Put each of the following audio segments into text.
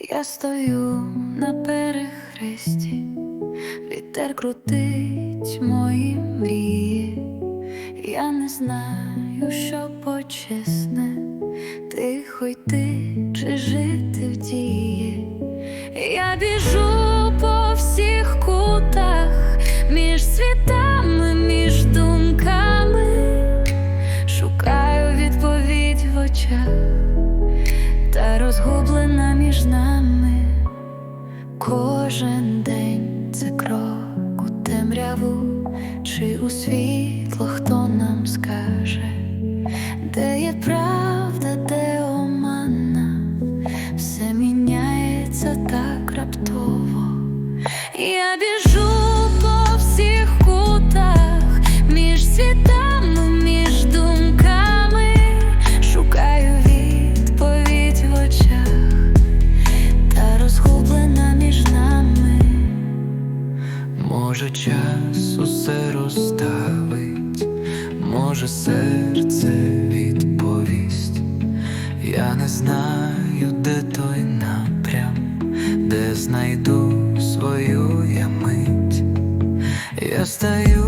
Я стою на перехресті, вітер крутить мої мрії. Я не знаю, що почесне, тихо йти чи жити в дії. Розгублена між нами. Кожен день це крок у темряву, чи у світло хто нам скаже, де є правда, де омана, все міняється так раптово. Я біжу Може, час усе розставить, може, серце відповість. Я не знаю, де той напрям, де знайду свою я мить. Я стою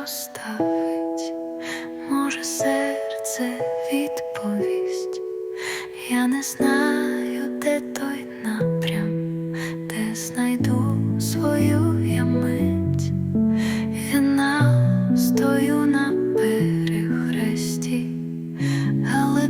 розставить, може, серце відповість, я не знаю, де той напрям, де знайду свою я мить, я стою на перехресті. але